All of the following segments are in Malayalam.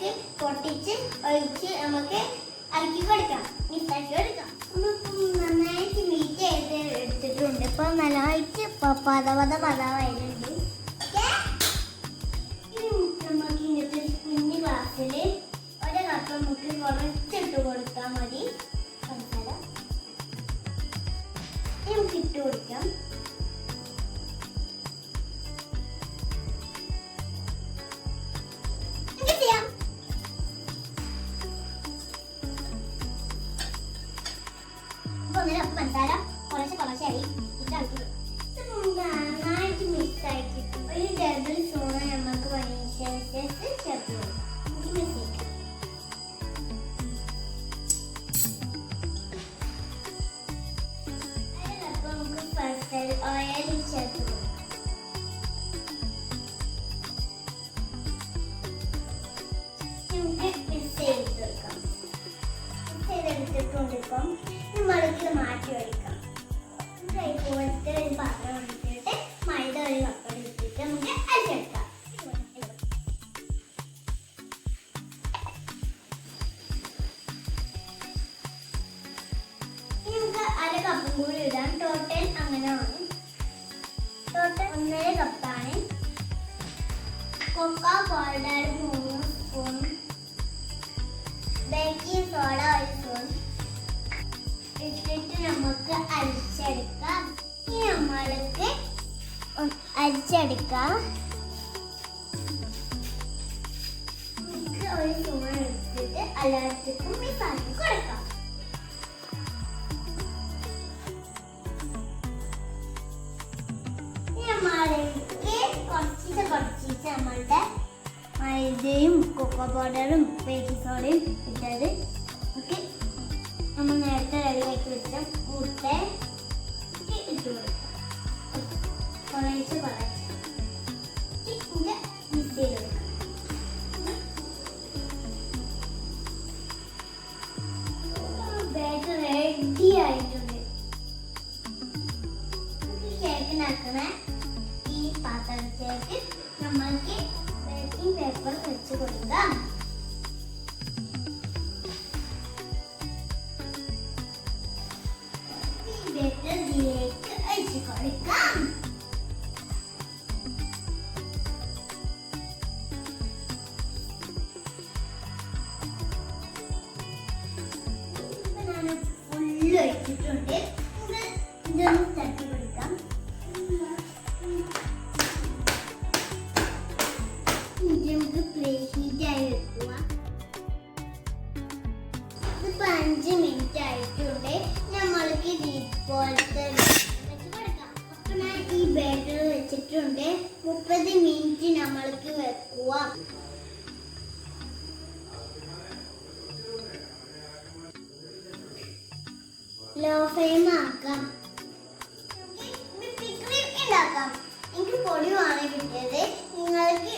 ബോളിലേക്ക് പൊട്ടിച്ച് ഒഴിച്ച് നമുക്ക് അരക്കി കൊടുക്കാം. മിക്സാക്കി കൊടുക്കാം. നന്നായിട്ട് മീറ്റ് ചെയ്ത് എടുത്തിട്ടുണ്ട്. ഇപ്പൊ നല്ലതായിട്ട് പത പത പത വരുന്നുണ്ട് ഓക്കേ? ഇനി നമുക്ക് ഇങ്ങനത്തെ കുഞ്ഞു ഗ്ലാസ്സിൽ പഞ്ചസാര കുറച്ച് കുറച്ചായി ഇട്ടാക്കി നന്നായിട്ട് മിക്സ് ആക്കി ഒരു ടേബിൾ സ്പൂൺ നമുക്ക് വനീഷ ചേർത്ത് നമുക്ക് മിക്സ് ചെയ്യാം അതിനകത്ത് നമുക്ക് പർപ്പിൾ ഓയിൽ ചേർത്ത് കൊടുക്കാം കൊക്ക പൗഡർ മൂന്ന് സ്പൂൺ ബേക്കിംഗ് സോഡ ഒരു സ്പൂൺ ഇട്ടിട്ട് നമുക്ക് അരിച്ചെടുക്കാം. ഇനി നമ്മൾക്ക് അരിച്ചെടുക്കാം. ഒരു സ്പൂൺ എടുത്തിട്ട് എല്ലാവർക്കും മിക്സാക്കി കൊടുക്കാം. നമ്മളുടെ മൈദയും കൊക്കോ പൗഡറും ബേക്കിംഗ് സോഡയും ഇട്ടത്. നമുക്ക് നമ്മൾ നേരത്തെ റെഡിയാക്കി വെച്ച മുട്ട ഇട്ട് കൊടുക്കാം. കുറേശ്ശെ കുറേശ്ശെ. ഇത് മിക്സ് ചെയ്ത് കൊടുക്കാം. ബാറ്റർ റെഡി ആയിട്ടുണ്ട്. കേക്കിനാക്കണ ബേക്കിംഗ് പേപ്പർ വെച്ച് കൊടുക്കാം ഈ ലോ ഫ്ലെയിം ആക്കാം ക്രീം ഉണ്ടാക്കാം എനിക്ക് പൊടിയുമാണ് കിട്ടിയത്. നിങ്ങൾക്ക്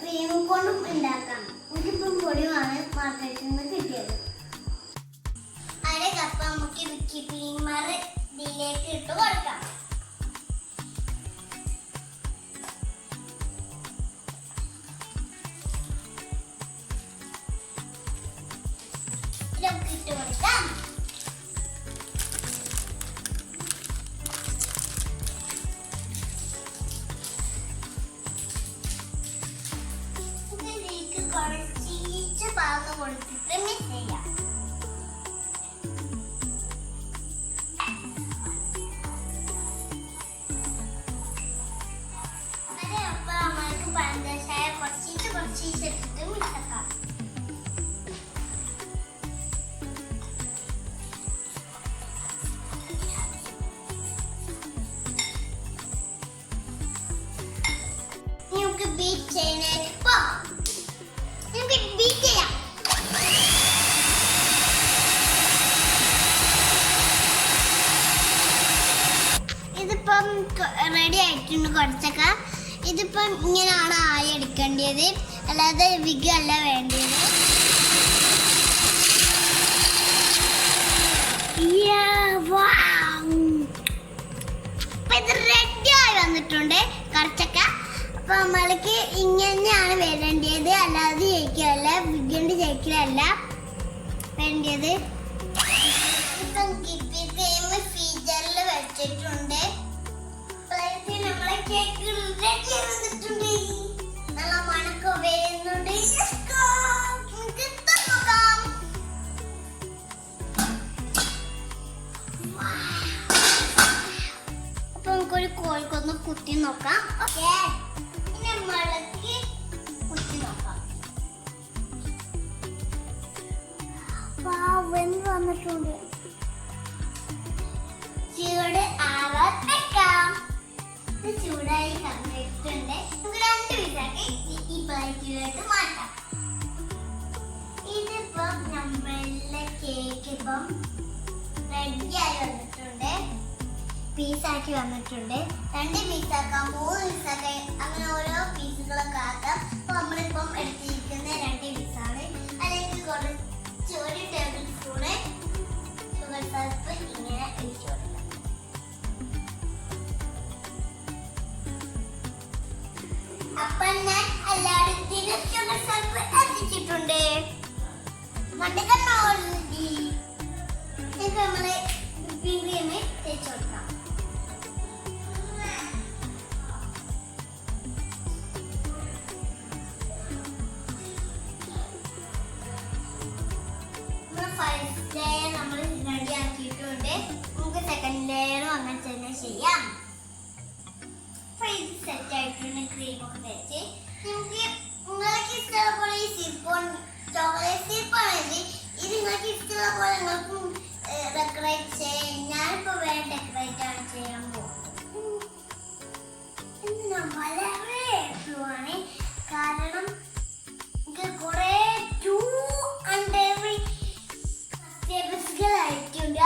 ക്രീം കൊണ്ടും ഉണ്ടാക്കാം. എനിക്കിപ്പം പൊടിയുമാണ് മാർക്കറ്റിൽ നിന്ന് കിട്ടിയത്. അര കപ്പ് നമുക്ക് വിക്കി ക്രീമർ ഇട്ട് കൊടുക്കാം ബീറ്റ് ചെയ്യാനായിട്ട് പോവാം നമുക്ക് ബീറ്റ് ചെയ്യാം ഇതിപ്പം റെഡി ആയിട്ടുണ്ട് കുറച്ചൊക്കെ. ഇതിപ്പം ഇങ്ങനെയാണ് ആയി എടുക്കേണ്ടത്. അല്ലാതെ വിഗ് അല്ല വേണ്ടത്. ഇത് റെഡി ആയി വന്നിട്ടുണ്ട്. കറച്ചക്ക അപ്പൊ നമ്മൾക്ക് ഇങ്ങനെയാണ് വരേണ്ടത്. അല്ലാതെ ജയിക്കല്ല വിഗണ്ട് ജയിക്കലല്ല വേണ്ടത് ഇപ്പം വെച്ചിട്ടുണ്ട്. നമ്മളെ കേക്ക് നല്ല കോഴിക്കൊന്ന് കുത്തി നോക്കാം. ഓക്കെ ചൂട് ആവാൻ വെക്കാം. ചൂടായി കണ്ടിട്ടുണ്ട് നമുക്ക് രണ്ട് പീസാക്കി ഈ പ്ലേറ്റിലോട്ട് മാറ്റാം. ഇതിപ്പം നമ്മളുടെ കേക്ക് ഇപ്പം റെഡിയായി വന്നിട്ടുണ്ട്. പീസാക്കി വന്നിട്ടുണ്ട്. രണ്ട് പീസാക്കാം മൂന്ന് പീസാക്കാം അങ്ങനെ ഓരോ പീസുകളൊക്കെ ആക്കാം. അപ്പൊ നമ്മളിപ്പം എടുത്തിരിക്കുന്ന രണ്ട് പീസാണ് അതിലേക്ക് കുറച്ച് ഒരു ടേബിൾ സ്പൂണ് സിറപ്പ് ഇങ്ങനെ ഒഴിച്ചു കൊടുക്കാം അപ്പൊ ഞാൻ എല്ലായിടത്തിനും ഷുഗർ സിറപ്പ് എത്തിച്ചിട്ടുണ്ട് മണ്ടക്കണ്ണി നമ്മൾ തേച്ച് കൊടുക്കാം സിപ്പാണെങ്കിൽ ഇത് നിങ്ങൾക്ക് ഇഷ്ടമുള്ള പോലെ നിങ്ങൾക്ക് ഡെക്കറേറ്റ് ചെയ്യാം ഞാനിപ്പോ വേറെ ഡെക്കറേറ്റ് ആണ് ചെയ്യാൻ പോകുന്നത്. വളരെ എളുപ്പമാണ്. കാരണം എനിക്ക് കുറേ ടു അണ്ടർ സ്റ്റെപ്സുകളായിട്ടുണ്ട്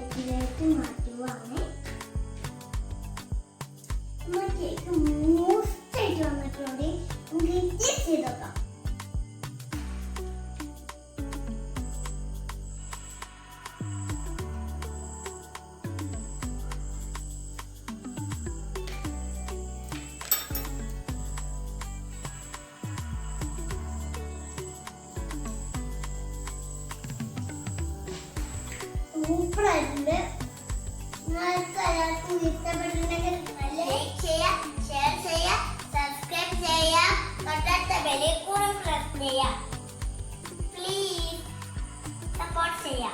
പ്ലേറ്റിലേക്ക് മാറ്റുവാണ്. സൂപ്പറായിട്ടുണ്ട്. നിങ്ങൾക്ക് എല്ലാവർക്കും ഇഷ്ടപ്പെട്ടിട്ടുണ്ടെങ്കിൽ ലൈക്ക് ചെയ്യുക ഷെയർ ചെയ്യുക സബ്സ്ക്രൈബ് ചെയ്യുക തൊട്ടടുത്ത ബെലിൽ കൂടെ പ്രസ് ചെയ്യുക പ്ലീസ് സപ്പോർട്ട് ചെയ്യുക